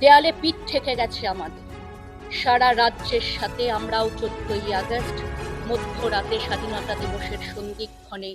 দেয়ালে পিঠ ঠেকে গেছে আমাদের। সারা রাজ্যের সাথে আমরাও চোদ্দই আগস্ট, মধ্যরাতে স্বাধীনতা দিবসের সন্ধিক্ষণে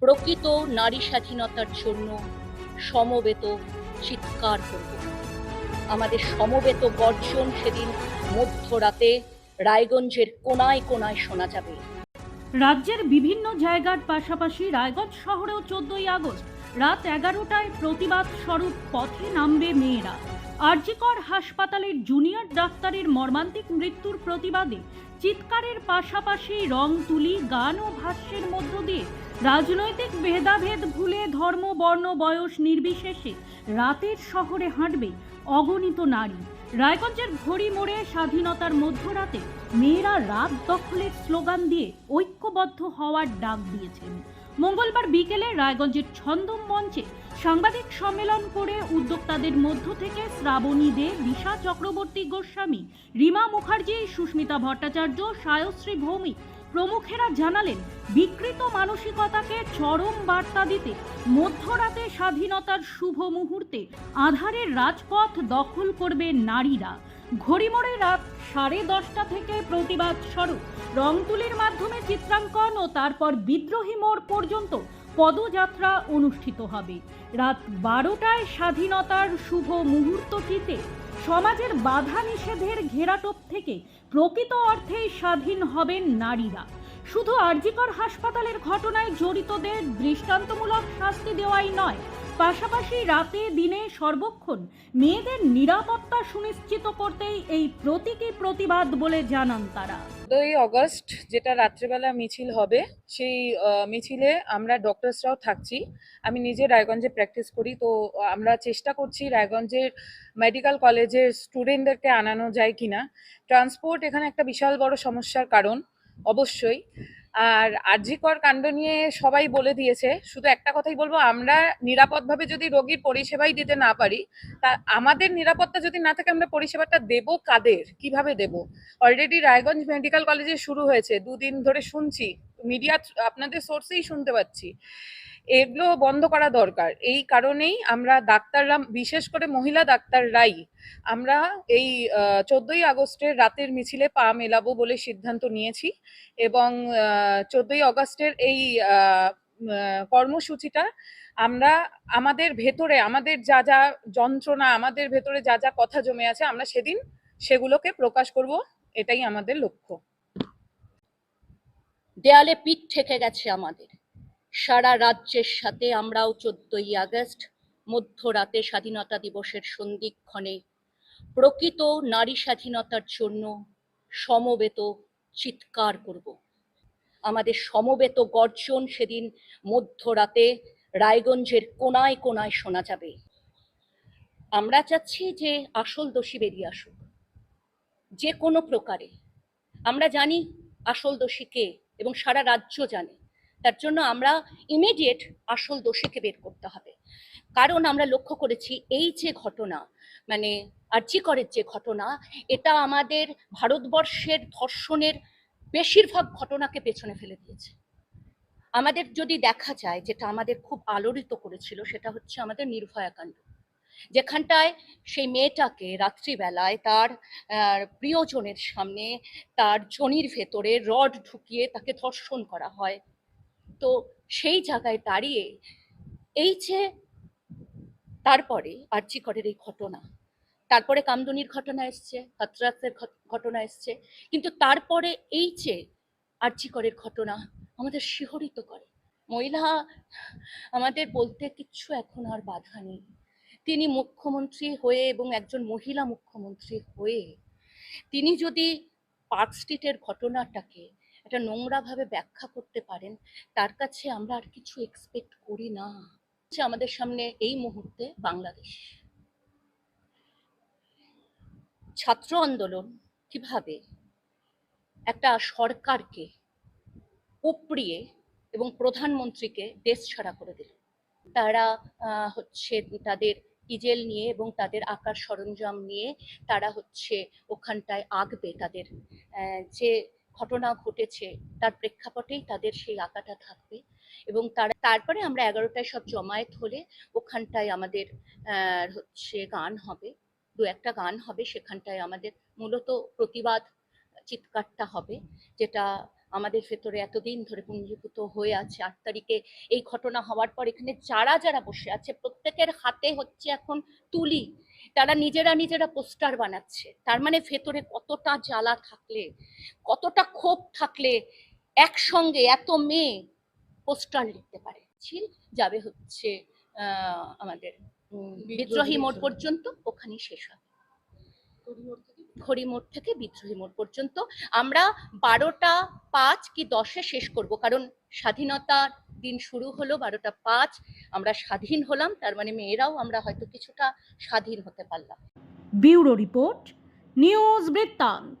প্রকৃত নারী স্বাধীনতার জন্য সমবেত চিৎকার করব। আমাদের সমবেত গর্জন সেদিন মধ্যরাতে রায়গঞ্জের কোনায় কোনায় শোনা যাবে। রাজ্যের বিভিন্ন জায়গার পাশাপাশি রায়গঞ্জ শহরেও চোদ্দই আগস্ট রাত এগারোটায় প্রতিবাদ স্বরূপ পথে নামবে মেয়েরা। আরজিকর হাসপাতালের জুনিয়র ডাক্তারের মর্মান্তিক মৃত্যুর প্রতিবাদে চিৎকারের পাশাপাশি রং তুলি, গান ও ভাষ্যের মধ্য দিয়ে রাজনৈতিক ভেদাভেদ ভুলে ধর্ম, বর্ণ, বয়স নির্বিশেষে রাতের শহরে হাঁটবে অগণিত নারী। রায়গঞ্জের ঘড়ি মোড়ে স্বাধীনতার মধ্যরাতে মেয়েরা রাত দখলের স্লোগান দিয়ে ঐক্যবদ্ধ হওয়ার ডাক দিয়েছেন। মঙ্গলবার বিকেলে রায়গঞ্জের ছন্দম মঞ্চে সাংবাদিক সম্মেলন করে উদ্যোক্তাদের মধ্য থেকে শ্রাবণী দে বিশা চক্রবর্তী গোস্বামী, রিমা মুখার্জি, সুস্মিতা ভট্টাচার্য, সায়শ্রী ভৌমিক প্রমুখেরা জানালেন, বিকৃত মানসিকতাকে চরম বার্তা দিতে, মধ্যরাতে স্বাধীনতার শুভ মুহূর্তে আধারের রাজপথ দখল করবে নারীরা। ঘড়িমোড়ে রাত সাড়ে দশটা থেকে প্রতিবাদ স্বরূপ। রংতুলির মাধ্যমে চিত্রাঙ্কন ও তারপর বিদ্রোহী মোড় পর্যন্ত পদযাত্রা অনুষ্ঠিত হবে। রাত বারোটায় স্বাধীনতার শুভ মুহূর্তটিতে সমাজের বাধা নিষেধের ঘেরাটোপ থেকে প্রকৃত অর্থেই স্বাধীন হবেন নারীরা। শুধু আরজিকর হাসপাতালের ঘটনায় জড়িতদের দৃষ্টান্তমূলক শাস্তি দেওয়াই নয়, পাশাপাশি রাতে দিনে সর্বক্ষণ মেয়েদের নিরাপত্তা সুনিশ্চিত করতেই এই প্রতীকী প্রতিবাদ বলে জানান তারা। চোদ্দই অগস্ট, যেটা রাত্রেবেলা মিছিল হবে, সেই মিছিলে আমরা ডক্টরসরাও থাকছি। আমি নিজে রায়গঞ্জে প্র্যাকটিস করি, তো আমরা চেষ্টা করছি রায়গঞ্জের মেডিকেল কলেজের স্টুডেন্টদেরকে আনানো যায় কিনা। ট্রান্সপোর্ট এখানে একটা বিশাল বড় সমস্যার কারণ। অবশ্যই। আর আর্যিকর কাণ্ড নিয়ে সবাই বলে দিয়েছে, শুধু একটা কথাই বলব, আমরা নিরাপদভাবে যদি রোগীর পরিষেবাই দিতে না পারি, তা আমাদের নিরাপত্তা যদি না থাকে, আমরা পরিষেবাটা দেব কাদের? কীভাবে দেব? অলরেডি রায়গঞ্জ মেডিকেল কলেজে শুরু হয়েছে, দুদিন ধরে শুনছি, মিডিয়া আপনাদের সোর্সেই শুনতে পাচ্ছি। এগুলো বন্ধ করা দরকার। এই কারণেই আমরা ডাক্তাররা, বিশেষ করে মহিলা ডাক্তাররাই আমরা এই চোদ্দই আগস্টের রাতের মিছিলে পা মেলাবো বলে সিদ্ধান্ত নিয়েছি এবং চোদ্দই আগস্টের এই কর্মসূচিটা আমরা আমাদের ভেতরে, আমাদের যা যা যন্ত্রণা, আমাদের ভেতরে যা যা কথা জমে আছে আমরা সেদিন সেগুলোকে প্রকাশ করব, এটাই আমাদের লক্ষ্য। দেয়ালে পিঠ ঠেকে গেছে আমাদের। সারা রাজ্যের সাথে আমরাও চোদ্দই আগস্ট, মধ্যরাতে স্বাধীনতা দিবসের সন্ধিক্ষণে প্রকৃত নারী স্বাধীনতার জন্য সমবেত চিৎকার করব। আমাদের সমবেত গর্জন সেদিন মধ্যরাতে রায়গঞ্জের কোনায় কোনায় শোনা যাবে। আমরা চাচ্ছি যে আসল দোষী বেরিয়ে আসুক। যে কোনো প্রকারে। আমরা জানি আসল দোষী কে এবং সারা রাজ্য জানে। তার জন্য আমরা ইমিডিয়েট আসল দোষীকে বের করতে হবে। কারণ আমরা লক্ষ্য করেছি এই যে ঘটনা মানে আর্যিকরের যে ঘটনা, এটা আমাদের ভারতবর্ষের ধর্ষণের বেশিরভাগ ঘটনাকে পেছনে ফেলে দিয়েছে। আমাদের যদি দেখা যায় যেটা আমাদের খুব আলোড়িত করেছিল, সেটা হচ্ছে আমাদের নির্ভয়া কাণ্ড। যেখানটায় সেই মেয়েটাকে রাত্রিবেলায় তার প্রিয়জনের সামনে তার জনির ভেতরে রড ঢুকিয়ে তাকে ধর্ষণ করা হয়। তো সেই জায়গায় দাঁড়িয়ে এই যে তারপরে আর্যিকরের এই ঘটনা, তারপরে কামদুনির ঘটনা এসছে হাতরাসের ঘটনা এসছে, কিন্তু তারপরে এই যে আর্যিকরের ঘটনা আমাদের শিহরিত করে। মহিলা আমাদের বলতে কিচ্ছু এখন আর বাধা নেই। তিনি মুখ্যমন্ত্রী হয়ে এবং একজন মহিলা মুখ্যমন্ত্রী হয়ে, তিনি যদি পার্ক স্ট্রিটের ঘটনাটাকে একটা নোংরাভাবে ব্যাখ্যা করতে পারেন, তার কাছে আমরা আর কিছু এক্সপেক্ট করি না। আমাদের সামনে এই মুহূর্তে বাংলাদেশ। ছাত্র আন্দোলন কীভাবে একটা সরকারকে উপড়িয়ে এবং প্রধানমন্ত্রীকে দেশ ছাড়া করে দিল? তারা হচ্ছে তাদের ইজেল নিয়ে এবং তাদের আকার সরঞ্জাম নিয়ে তারা হচ্ছে ওখানটায় আঁকবে তাদের যে ঘটনা ঘটেছে, তার প্রেক্ষাপটেই তাদের সেই আঁকাটা থাকবে। এবং তার, তারপরে আমরা এগারোটায় সব জমায়েত হলে ওখানটায় আমাদের হচ্ছে গান হবে। দু একটা গান হবে, সেখানটায় আমাদের মূলত প্রতিবাদ, চিৎকারটা হবে, যেটা আমাদের ভেতরে এতদিন ধরে পুঞ্জীভূত হয়ে আছে। আট তারিখে এই ঘটনা হওয়ার পর এখানে যারা যারা বসে আছে প্রত্যেকের হাতে হচ্ছে এখন তুলি। তারা নিজেরা নিজেরা পোস্টার বানাচ্ছে। তার মানে ভেতরে কতটা জ্বালা থাকলে কতটা ক্ষোভ থাকলে একসঙ্গে এত মেয়ে পোস্টার লিখতে পারে। ছিল যাবে হচ্ছে আহ, আমাদের বিদ্রোহী মোড় পর্যন্ত। ওখানেই শেষ হবে। ঘড়ি মোড় থেকে বিদ্রোহী মোড় পর্যন্ত। আমরা বারোটা পাঁচ কি দশে শেষ করব, কারণ স্বাধীনতার দিন শুরু হলো বারোটা পাঁচ, আমরা স্বাধীন হলাম, তার মানে মেয়েরাও আমরা হয়তো কিছুটা স্বাধীন হতে পারলাম। Bureau report, news Brittanto.